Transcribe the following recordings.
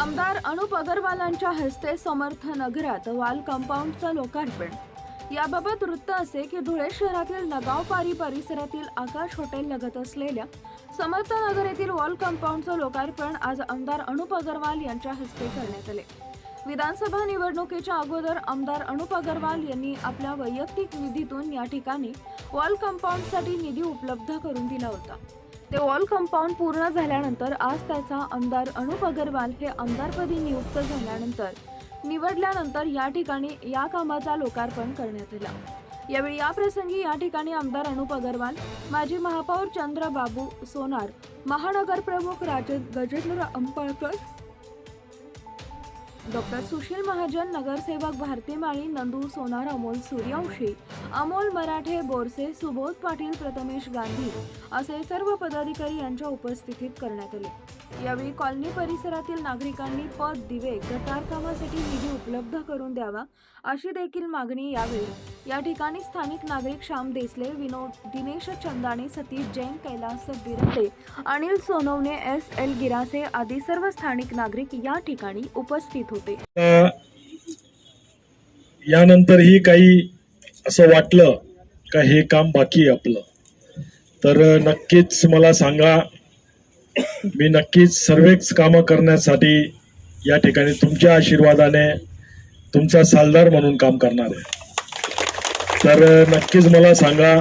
आमदार अनुप अगरवालांच्या हस्ते समर्थ नगरात वाल कंपाऊंडचं लोकार्पण. याबाबत वृत्त असे की धुळे शहरातील नगावपारी परिसरातील आकाश हॉटेल लगत असलेल्या समर्थ नगर येथील वॉल कंपाऊंडचं लोकार्पण आज आमदार अनुप अगरवाल यांच्या हस्ते करण्यात आले. विधानसभा निवडणुकीच्या अगोदर आमदार अनुप अगरवाल यांनी आपल्या वैयक्तिक निधीतून या ठिकाणी वॉल कंपाऊंडसाठी निधी उपलब्ध करून दिला होता. ते वॉल कंपाऊंड पूर्ण झाल्यानंतर आज त्याचा आमदार अनुप अगरवाल हे आमदारपदी नियुक्त झाल्यानंतर निवडल्यानंतर या ठिकाणी या कामाचा लोकार्पण करण्यात आला. यावेळी या प्रसंगी या ठिकाणी आमदार अनुप अगरवाल माजी महापौर चंद्रबाबू सोनार महानगर प्रमुख राज गजेंद्र अंपळकर डॉक्टर सुशील महाजन नगरसेवक भारती माळी नंदू सोनार अमोल सूर्यवंशी अमोल मराठे बोरसे सुबोध पाटील प्रथमेश गांधी असे सर्व पदाधिकारी यांच्या उपस्थितीत करण्यात आले. यावेळी कॉलनी परिसरातील नागरिकांनी पद दिवे गटार कामासाठी निधी उपलब्ध करून द्यावा अशी देखील मागणी यावेळी. या ठिकाणी स्थानिक नागरिक श्याम देसले विनोद दिनेश चंदाणे सतीश जैन कैलास बिरते अनिल सोनवणे एस एल गिरासे आदी सर्व स्थानिक नागरिक या ठिकाणी उपस्थित होते. यानंतरही काही असं वाटलं का हे काम बाकी आहे आपलं. तर नक्कीच मला सांगा मी नक्कीच सर्वच कामं करण्यासाठी या ठिकाणी तुमच्या आशीर्वादाने तुमचा सालदार म्हणून काम करणार आहे. तर नक्कीच मला सांगा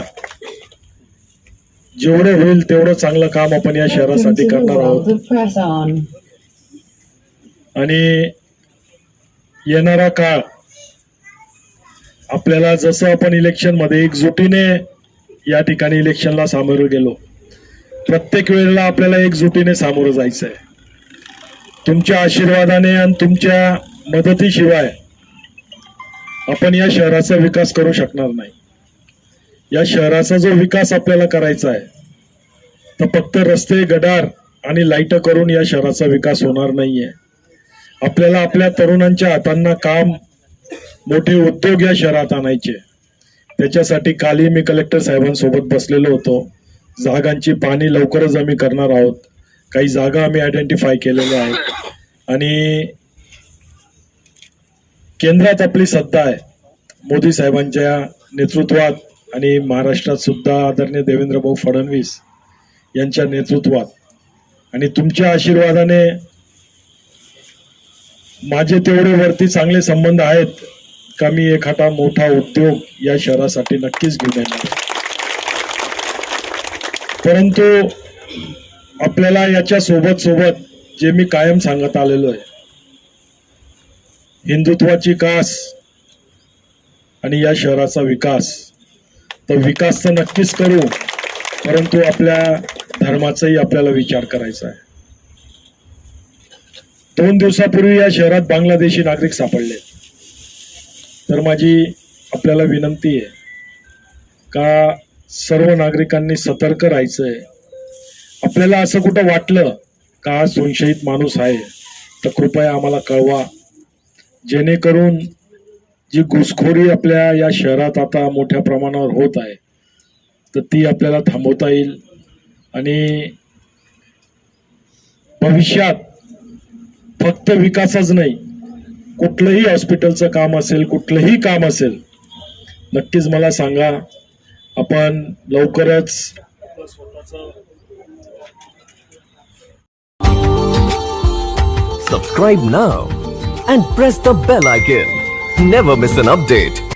जेवढे होईल तेवढं चांगलं काम आपण या शहरासाठी करणार आहोत. आणि येणारा काळ आपल्याला जसं आपण इलेक्शनमध्ये एकजुटीने या ठिकाणी इलेक्शनला सामोरं गेलो प्रत्येक वेळेला आपल्याला एकजुटीने सामोरं जायचं आहे तुमच्या आशीर्वादाने आणि तुमच्या मदतीशिवाय आपण या शहराचा विकास करू शकणार नाही. या शहराचा जो विकास आपल्याला करायचा आहे तर फक्त रस्ते गडार आणि लाइट करून या शहराचा विकास होणार नाहीये. आपल्याला आपल्या तरुणांच्या हातांना काम मोठे उद्योग या शहरात आणायचे. त्याच्यासाठी कालही मी कलेक्टर साहेबांसोबत बसलेलो होतो. जागांची पाहणी लवकरच आम्ही करणार आहोत. काही जागा आम्ही आयडेंटिफाय केलेल्या आहेत. आणि केंद्रात आपली सत्ता आहे. मोदी साहेबांच्या नेतृत्वात आणि महाराष्ट्रात सुद्धा आदरणीय देवेंद्र भाऊ फडणवीस यांच्या नेतृत्वात. आणि तुमच्या आशीर्वादाने माझे तेवढे वरती चांगले संबंध आहेत. का मी एखादा मोठा उद्योग या शहरासाठी नक्कीच घेऊन येणार परंतु आपल्याला याच्या सोबत सोबत जे मी कायम सांगत आलेलो आहे हिंदुत्वाची कास आणि या शहराचा विकास तर विकास तर नक्कीच करू परंतु आपल्या धर्माचाही आपल्याला विचार करायचा आहे. दोन दिवसापूर्वी या शहरात बांगलादेशी नागरिक सापडले. तर माझी आपल्याला विनंती आहे का सर्व नागरिकांनी सतर्क राहायचं आहे आपल्याला असं कुठं वाटलं का हा संशयित माणूस आहे तर कृपया आम्हाला कळवा. जेणेकरून जी घुसखोरी आपल्या या शहरात आता मोठ्या प्रमाणावर होत आहे तर ती आपल्याला थांबवता येईल. आणि भविष्यात फक्त विकासच नाही कुठलंही हॉस्पिटलचं काम असेल कुठलंही काम असेल नक्कीच मला सांगा आपण लवकरच सबस्क्राईब ना and press the bell icon never miss an update